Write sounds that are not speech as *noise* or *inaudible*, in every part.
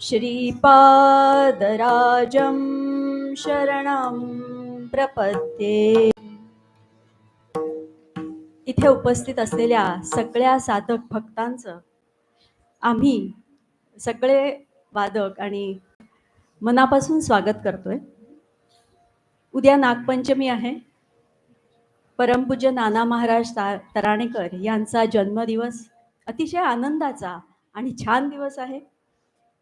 श्रीपादराजं शरणं प्रपद्ये. इथे उपस्थित असलेल्या सगळ्या साधक भक्तांचं आम्ही सगळे वादक आणि मनापासून स्वागत करतोय. उद्या नागपंचमी आहे. परमपूज्य नाना महाराज ता तराणेकर यांचा जन्मदिवस अतिशय आनंदाचा आणि छान दिवस आहे.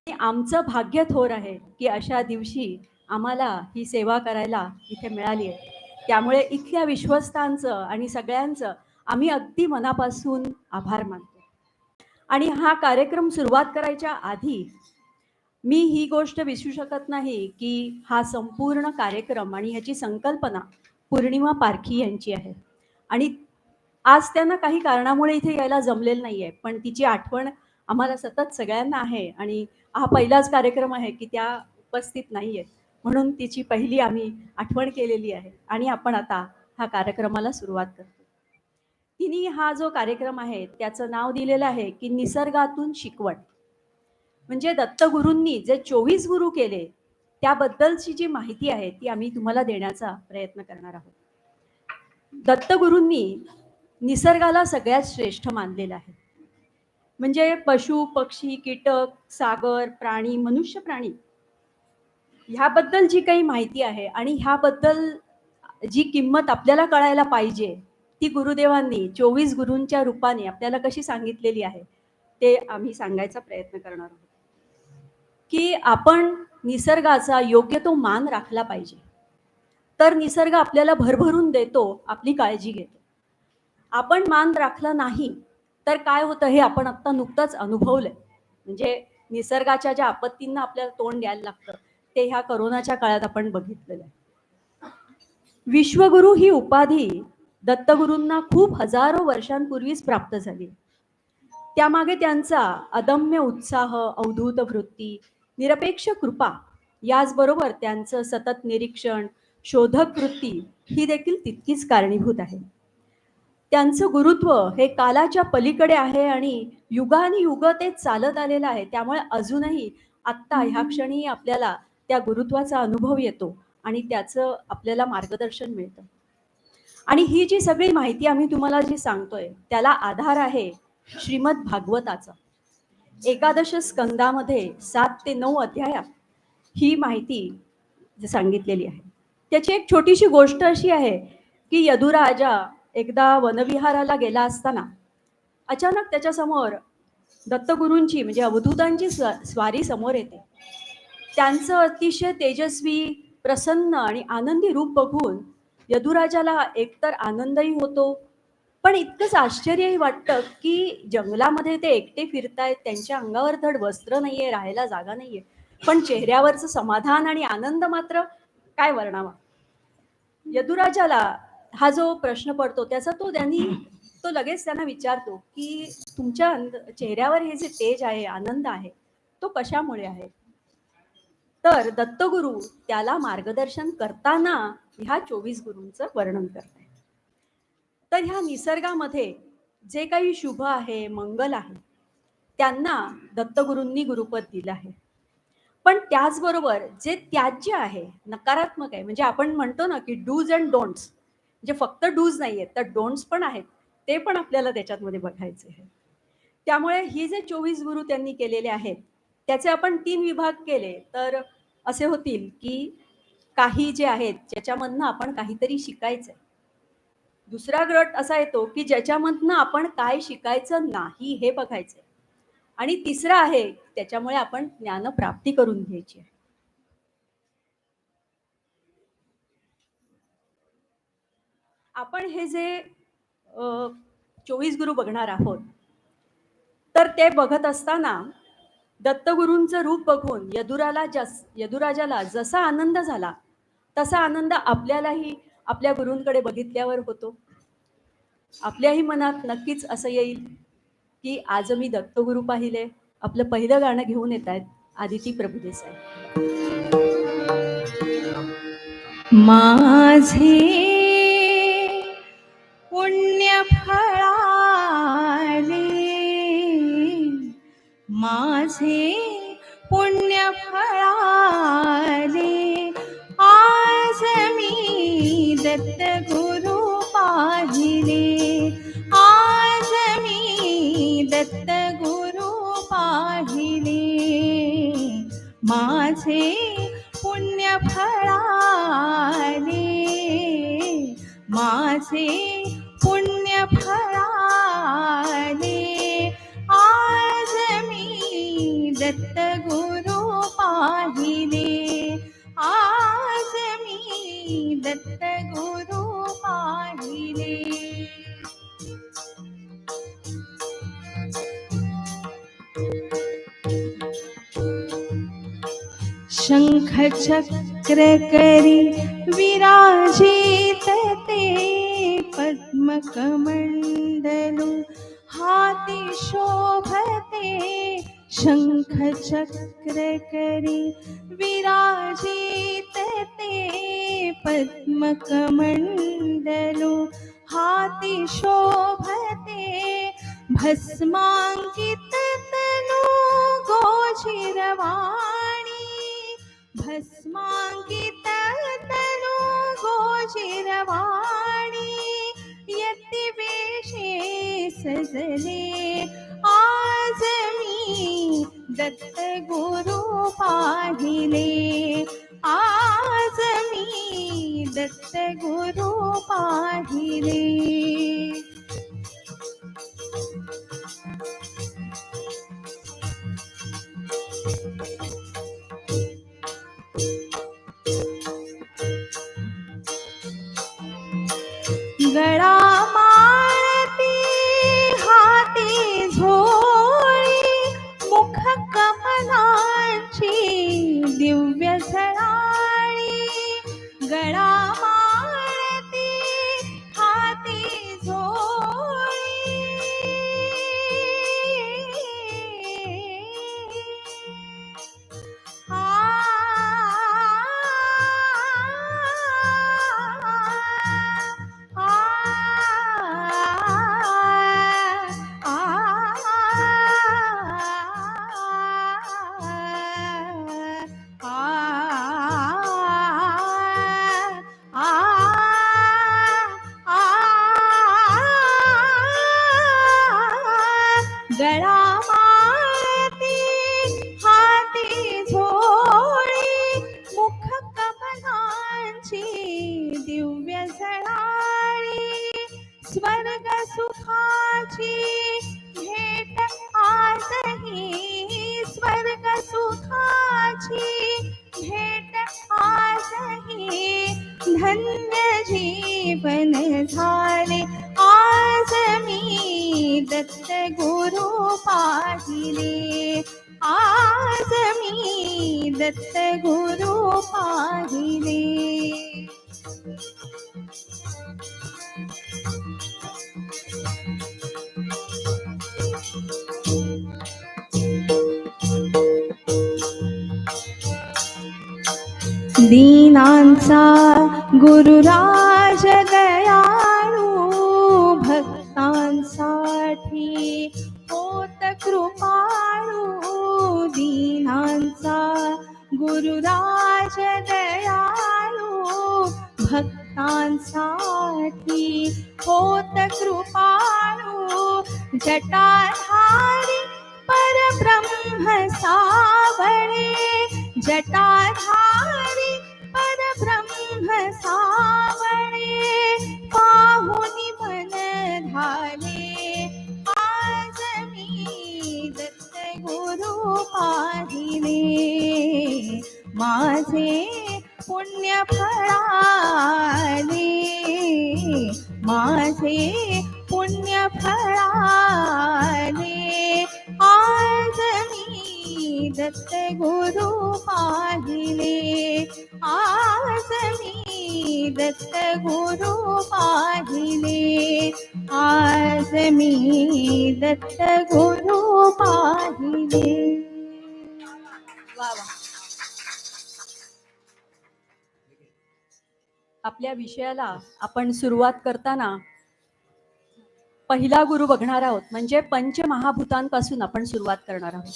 आमचं भाग्य थोर आहे की अशा दिवशी आम्हाला ही सेवा करायला इथे मिळाली आहे. त्यामुळे इथल्या विश्वस्तांचं आणि सगळ्यांचं आम्ही अगदी मनापासून आभार मानतो. आणि हा कार्यक्रम सुरुवात करायच्या आधी मी ही गोष्ट विसरू शकत नाही की हा संपूर्ण कार्यक्रम आणि ह्याची संकल्पना पूर्णिमा पारखी यांची आहे. आणि आज त्यांना काही कारणामुळे इथे यायला जमलेलं नाही आहे पण तिची आठवण आम्हाला सतत सगळ्यांना आहे आणि हा पहिलाच कार्यक्रम आहे की त्या उपस्थित नाही आहेत. म्हणून तिची पहिली आम्ही आठवण केलेली आहे आणि आपण आता हा कार्यक्रमाला सुरुवात करतो. तिने हा जो कार्यक्रम आहे त्याचं नाव दिलेलं आहे की निसर्गातून शिकवण. म्हणजे दत्तगुरूंनी जे चोवीस गुरु केले त्याबद्दलची जी माहिती आहे ती आम्ही तुम्हाला देण्याचा प्रयत्न करणार आहोत. दत्तगुरूंनी निसर्गाला सगळ्यात श्रेष्ठ मानलेलं आहे. म्हणजे पशु पक्षी कीटक सागर प्राणी मनुष्य प्राणी. ह्याबद्दल जी काही माहिती आहे आणि ह्याबद्दल जी किंमत आपल्याला कळायला पाहिजे ती गुरुदेवांनी चोवीस गुरूंच्या रूपाने आपल्याला कशी सांगितलेली आहे ते आम्ही सांगायचा प्रयत्न करणार आहोत. की आपण निसर्गाचा योग्य तो मान राखला पाहिजे. तर निसर्ग आपल्याला भरभरून देतो आपली काळजी घेतो. आपण मान राखला नाही तर काय होतं हे आपण आत्ता नुकतंच अनुभवलंय. म्हणजे निसर्गाच्या ज्या आपत्तींना आपल्याला तोंड द्यायला लागतं ते ह्या करोनाच्या काळात आपण बघितलेलं आहे. विश्वगुरु ही उपाधी दत्तगुरूंना खूप हजारो वर्षांपूर्वीच प्राप्त झाली. त्यामागे त्यांचा अदम्य उत्साह अवधूत वृत्ती निरपेक्ष कृपा याचबरोबर त्यांचं सतत निरीक्षण शोधक वृत्ती ही देखील तितकीच कारणीभूत आहे. त्यांचं गुरुत्व हे कालाच्या पलीकडे आहे आणि युगानी युग ते चालत आलेलं आहे. त्यामुळे अजूनही आत्ता ह्या क्षणी आपल्याला त्या गुरुत्वाचा अनुभव येतो आणि त्याचं आपल्याला मार्गदर्शन मिळतं. आणि ही जी सगळी माहिती आम्ही तुम्हाला जी सांगतोय त्याला आधार आहे श्रीमद भागवताचा. एकादश स्कंदामध्ये सात ते नऊ अध्यायात ही माहिती सांगितलेली आहे. त्याची एक छोटीशी गोष्ट अशी आहे की यदुराजा एकदा वनविहाराला गेला असताना अचानक त्याच्यासमोर दत्तगुरूंची म्हणजे अवधूतांची स्वारी समोर येते. त्यांचं अतिशय तेजस्वी प्रसन्न आणि आनंदी रूप बघून यदुराजाला एकतर आनंदही होतो पण इतकंच आश्चर्यही वाटतं की जंगलामध्ये ते एकटे फिरतायत त्यांच्या अंगावर धड वस्त्र नाहीये राहायला जागा नाहीये. पण चेहऱ्यावरचं समाधान आणि आनंद मात्र काय वर्णावा? यदुराजाला हा जो प्रश्न पडतो त्याचा तो त्यांनी तो लगेच त्यांना विचारतो की तुमच्या चेहऱ्यावर हे जे तेज आहे आनंद आहे तो कशामुळे आहे? तर दत्तगुरु त्याला मार्गदर्शन करताना ह्या चोवीस गुरूंचं वर्णन करत आहे तर ह्या निसर्गामध्ये जे काही शुभ आहे मंगल आहे त्यांना दत्तगुरूंनी गुरुपद दिलं आहे. पण त्याचबरोबर जे त्याज्य आहे नकारात्मक आहे म्हणजे आपण म्हणतो ना की डूज अँड डोंट्स म्हणजे फक्त डूज नाही आहेत तर डोंट्स पण आहेत. ते पण आपल्याला त्याच्यातमध्ये बघायचे आहे त्यामुळे ही जे चोवीस गुरु त्यांनी केलेले आहेत त्याचे आपण तीन विभाग केले तर असे होतील की काही जे आहेत ज्याच्यामधनं आपण काहीतरी शिकायचंय. दुसरा गट असा येतो की ज्याच्यामधनं आपण काय शिकायचं नाही हे बघायचंय. आणि तिसरा आहे त्याच्यामुळे आपण ज्ञानप्राप्ती करून घ्यायची आहे. आपण हे जे चोवीस गुरु बघणार आहोत तर ते बघत असताना दत्तगुरूंचं रूप बघून यदुराला जस यदुराजाला जसा आनंद झाला तसा आनंद आपल्यालाही आपल्या गुरूंकडे बघितल्यावर होतो. आपल्याही मनात नक्कीच असं येईल की आज मी दत्तगुरू पाहिले आपलं पहिलं गाणं घेऊन येत आहेत आदिती प्रभुदेसाई माझे माझे पुण्य फळाले. आज मी दत्त गुरु पाहिले आज मी दत्त गुरु पाहिले माझे पुण्य फळाले. माझे सद्गुरु पाहिले. शंख चक्र करी विराजित ते पद्म कमंडलो हाती शोभते. शंख चक्र करी विराजी पद्मकमण्डलो हाति शोभते भस्माङ्किततनो गोचिरवाणी भस्माङ्किततनो गोचिरवाणी यतिवेशे सजले आजमी दत्तगुरु पाहिले। आज मी दत्त गुरु पाहिले. दीनांचा गुरुरा आपल्या विषयाला आपण सुरुवात करताना पहिला गुरु बघणार आहोत. म्हणजे पंचमहाभूतांपासून आपण सुरुवात करणार आहोत.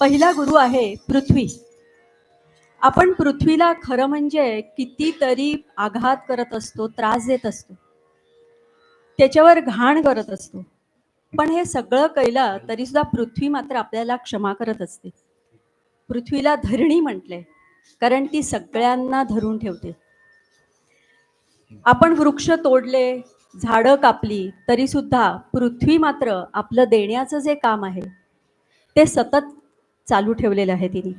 पहिला गुरु आहे पृथ्वी. आपण पृथ्वीला खरं म्हणजे कितीतरी आघात करत असतो त्रास देत असतो. त्याच्यावर घाण करत असतो. पण हे सगळं कैला तरी सुद्धा पृथ्वी मात्र आपल्याला क्षमा करत असते. पृथ्वीला धरणी म्हटलंय. कारण ती सगळ्यांना धरून ठेवते. आपण वृक्ष तोडले झाडं कापली तरी सुद्धा पृथ्वी मात्र आपलं देण्याचं जे काम आहे ते सतत चालू ठेवलेलं आहे तिने.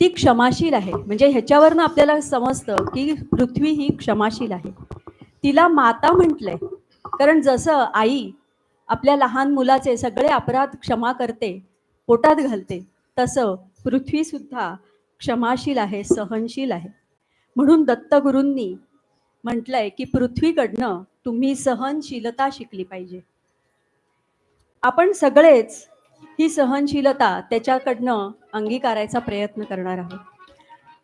ती क्षमाशील आहे. म्हणजे ह्याच्यावरनं आपल्याला समजतं की पृथ्वी ही क्षमाशील आहे. तिला माता म्हटलंय. कारण जसं आई आपल्या लहान मुलाचे सगळे अपराध क्षमा करते पोटात घालते तसं पृथ्वी सुद्धा क्षमाशील आहे सहनशील आहे. म्हणून दत्तगुरूंनी म्हटलंय की पृथ्वीकडनं तुम्ही सहनशीलता शिकली पाहिजे. आपण सगळेच ही सहनशीलता त्याच्याकडनं अंगीकारायचा प्रयत्न करणार आहोत.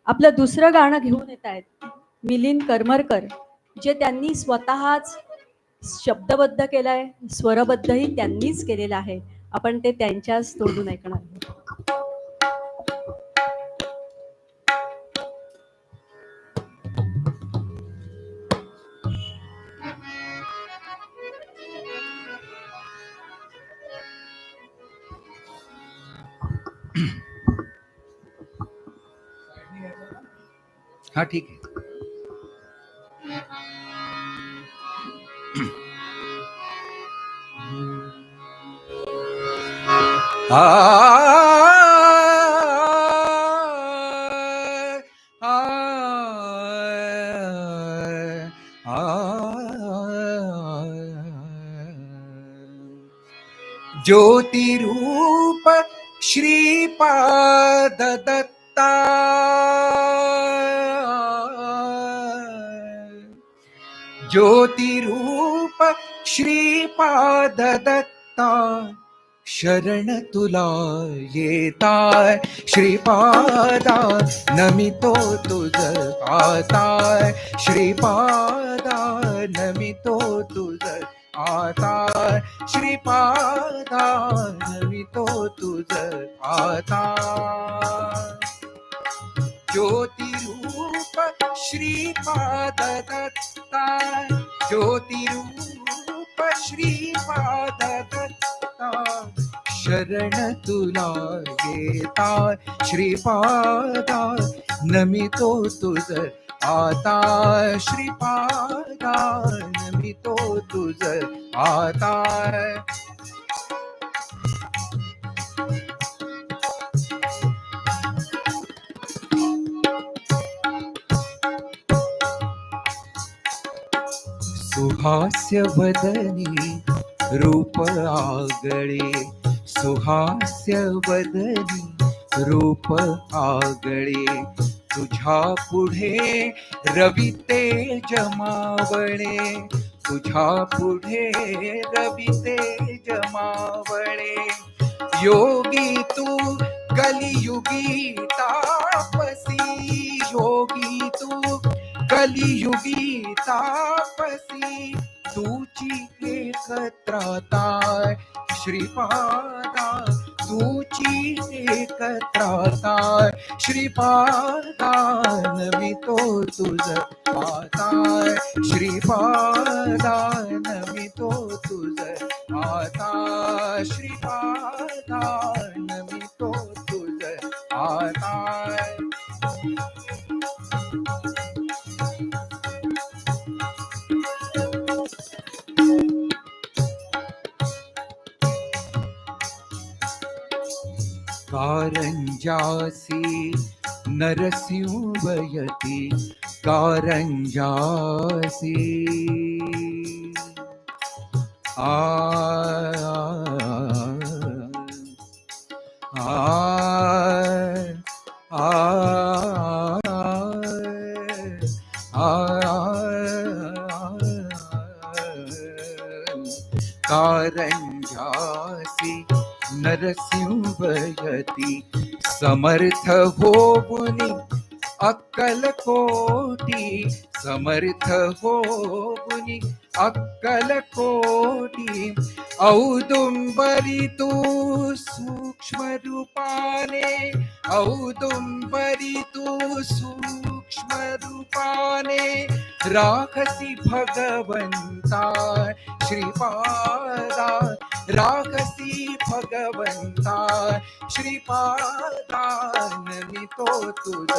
आपलं दुसरं गाणं घेऊन येत आहेत मिलिंद करमरकर जे त्यांनी स्वतःच शब्दबद्ध केलंय स्वरबद्धही त्यांनीच केलेलं आहे. आपण ते त्यांच्याच तोंडून ऐकणार आहोत. हा ठीक आहे. *clears throat* आ ज्योतिरूप श्रीपाद दत्ता शरण तुला येताय. श्रीपादा नमितो तुझ आता श्रीपादा नमितो तुझ आता श्रीपादा नमितो तुझ आता ज्योतिरूप श्रीपाद दत्ता ज्योतिरूप श्रीपाद दत्ता शरण तुला येता श्रीपादा नमितो तुझ आता श्रीपादा नमितो तुझ आता सुहास्य वदनी रूप आगळे। सुहास्य वदनी रूप आगळे। तुझ्या पुढे रवी जमावणे मावळे तुझ्या पुढे रवी जमावणे योगी तू कलियुगी तापसी। योगी तू कलियुगी तापसी तुची एकत्रताय. श्रीपादा तुची एकत्रताय. श्रीपादा नमितो तुझ पाताय श्रीपादा नमितो तुझ आता श्रीपादा नमितो तुझ आता कारंजासी नरसिंहयति कारंजासी। आ समर्थ होऊनी अक्कल कोटी। समर्थ होऊनी अक्कल कोटी। औदुंबरी तू सूक्ष्म रूपाने औदुंबरी तू सूक्ष्म रूपाने। राखसी भगवंता श्रीपादा राखसी भगवंता श्रीपादान मी तो तुझ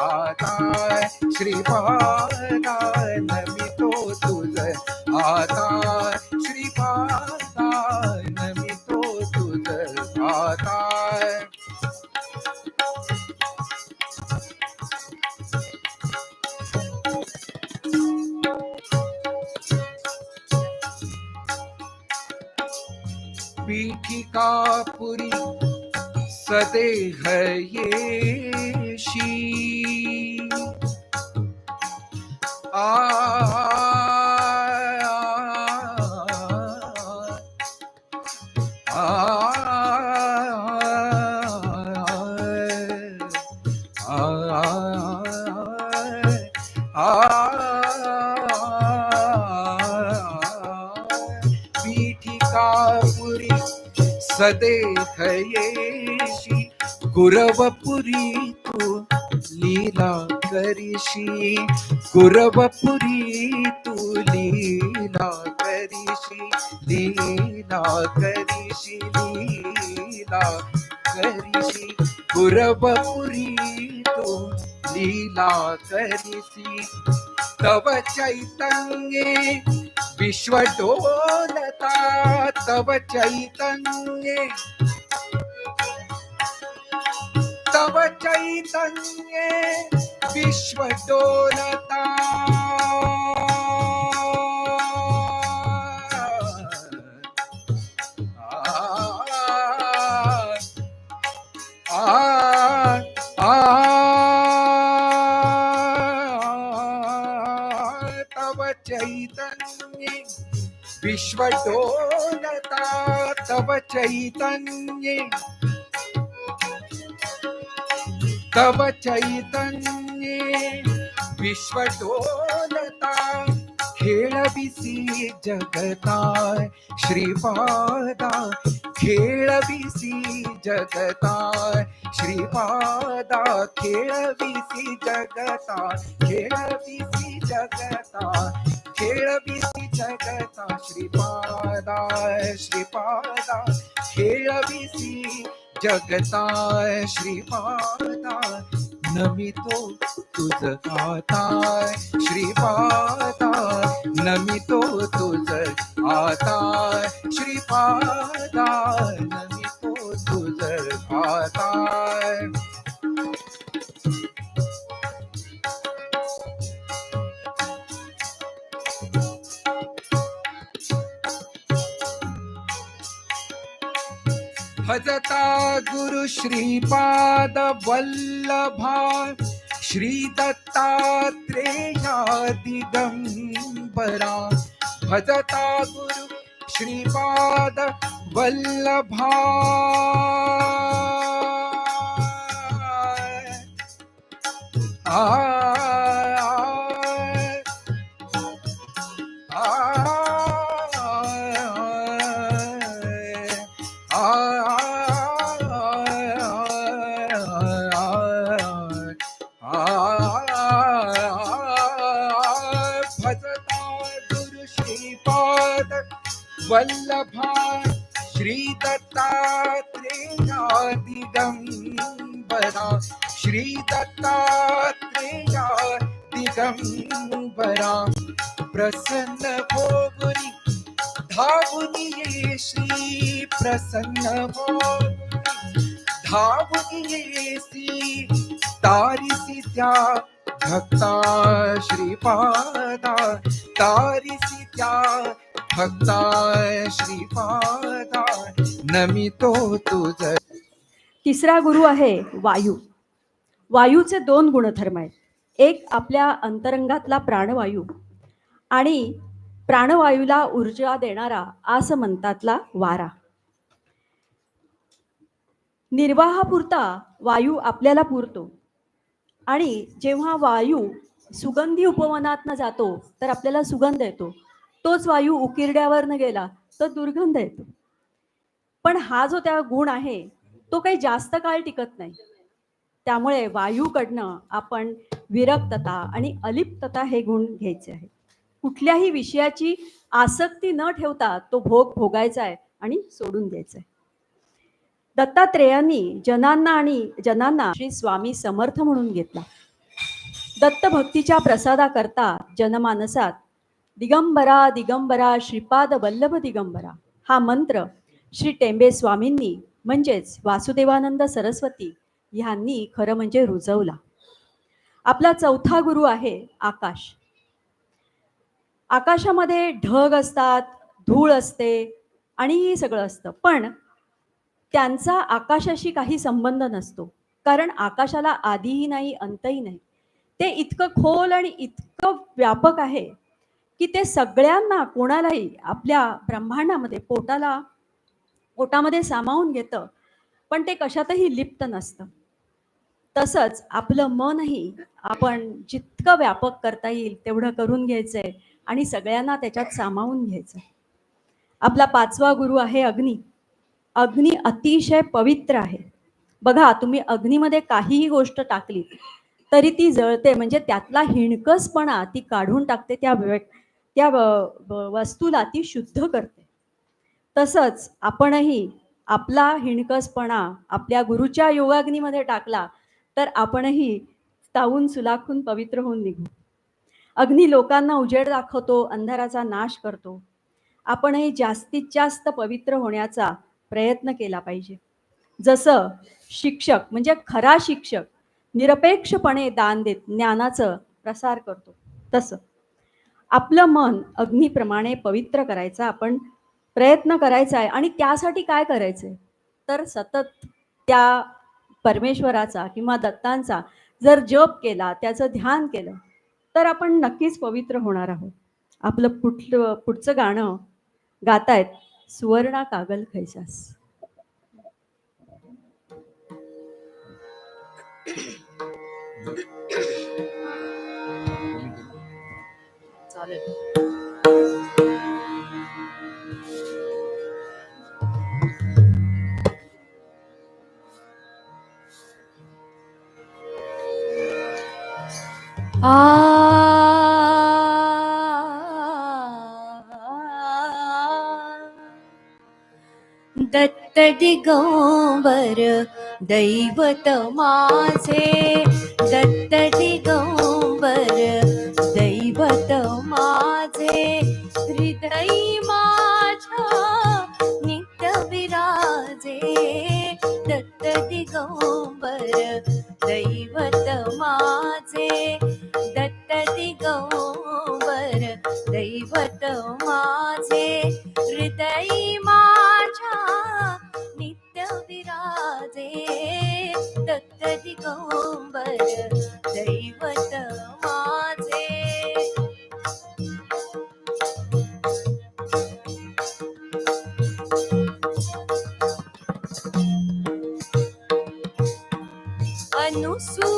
आता मी नमितो तुझ आता पीठिका पुरी सदेह ये ಹೃದಯೇಶಿ ಗುರವ ಪುರೀತು ಲೀಲಾಕರಿಷಿ ಗುರವ ಪುರೀತು ಲೀಲಾಕರಿಷಿ ಲೀಲಾಕರಿಷಿ ಲೀಲಾಕರಿಷಿ ಗುರವ ಪುರೀತು ಲೀಲಾಕರಿಷಿ ತವ ಚೈತನ್ಯೇ तव चैतन्ये विश्व डोलता तव चैतन्ये। तव चैतन्ये विश्व डोलता विश्वडोलता तव चैतन्ये। तव चैतन्ये विश्वडोलता डोलता जगता श्रीपादा खेळविसी जगता श्रीपादा खेळविसी जगता खेळविसी जगता खेळविसी जगता श्रीपादा श्रीपादा खेळविसी जगता श्रीपादा नमितो तुझ आता श्रीपादा नमितो तुझ आता श्रीपादा नमितो तुझ आता भजता गुरु श्रीपाद वल्लभा श्री दत्तात्रेया दिगंबरा भजता गुरु श्रीपाद वल्लभा आ, श्रीपाद वल्लभा श्रीदत्तात्रेयादिगम्बरा दत्तात्रेया दिगंबरा प्रसन्न भोगुनि धावुनि ये श्री प्रसन्न भोगुनि धावुनि ये श्री तारिसि त्या भक्ता श्रीपादा तारिसी त्या भक्ता श्रीपादा नमितो तुझ तिसरा गुरु आहे वायू. वायूचे दोन गुणधर्म आहेत. एक आपल्या अंतरंगातला प्राणवायू आणि प्राणवायूला ऊर्जा देणारा आसमंतातला वारा. निर्वाहापुरता वायू आपल्याला पुरतो. आणि जेव्हा वायू सुगंधी उपवनातनं जातो तर आपल्याला सुगंध येतो. तोच वायू उकिरड्यावरनं गेला तर दुर्गंध येतो. पण हा जो त्या गुण आहे तो काही जास्त काळ टिकत नाही. त्यामुळे वायूकडनं आपण विरक्तता आणि अलिप्तता हे गुण घ्यायचे आहे कुठल्याही विषयाची आसक्ती न ठेवता तो भोग भोगायचा आहे आणि सोडून द्यायचा आहे. दत्तात्रेयांनी जनांना आणि जनांना श्री स्वामी समर्थ म्हणून घेतला. दत्त भक्तीच्या प्रसादाकरता जनमानसात दिगंबरा दिगंबरा श्रीपाद वल्लभ दिगंबरा हा मंत्र श्री टेंबे स्वामींनी म्हणजेच वासुदेवानंद सरस्वती ह्यांनी खरं म्हणजे रुजवला. आपला चौथा गुरु आहे आकाश. आकाशामध्ये ढग असतात धूळ असते आणि सगळं असतं. पण त्यांचा आकाशाशी काही संबंध नसतो. कारण आकाशाला आधीही नाही अंतही नाही. ते इतकं खोल आणि इतकं व्यापक आहे की ते सगळ्यांना कोणालाही आपल्या ब्रह्मांडामध्ये पोटाला पोटामध्ये सामावून घेतं. पण ते कशातही लिप्त नसतं. तसंच आपलं मनही आपण जितकं व्यापक करता येईल तेवढं करून घ्यायचंय आणि सगळ्यांना त्याच्यात सामावून घ्यायचं आपला पाचवा गुरु आहे अग्नी. अग्नी अतिशय पवित्र आहे. बघा तुम्ही अग्नीमध्ये काहीही गोष्ट टाकली तरी ती जळते. म्हणजे त्यातला हिणकसपणा ती काढून टाकते त्या त्या वस्तूला ती शुद्ध करते. तसंच आपणही आपला हिणकसपणा आपल्या गुरुच्या योगाग्नीमध्ये टाकला तर आपणही तावून सुलाखून पवित्र होऊन निघू. अग्नी लोकांना उजेड दाखवतो अंधाराचा नाश करतो. आपणही जास्तीत जास्त पवित्र होण्याचा प्रयत्न केला पाहिजे. जसं शिक्षक म्हणजे खरा शिक्षक निरपेक्षपणे दान देत ज्ञानाचं प्रसार करतो तसं. आपलं मन अग्नीप्रमाणे पवित्र करायचा आपण प्रयत्न करायचा आहे आणि त्यासाठी काय करायचं आहे तर सतत त्या परमेश्वराचा किंवा दत्तांचा जर जप केला त्याचं ध्यान केलं तर आपण नक्कीच पवित्र होणार आहोत. आपलं पुढलं पुढचं गाणं गातायत सुवर्णा कागल खैसास. चालेल. दत्त दिगंबर दैवत माझे. दत्त दिगंबर दैवत माझे. हृदय माझ्या नित्य विराजे. दत्त दिगंबर दैवत माझे. दत्त दिगंबर दैवत माझे. हृदय no sul.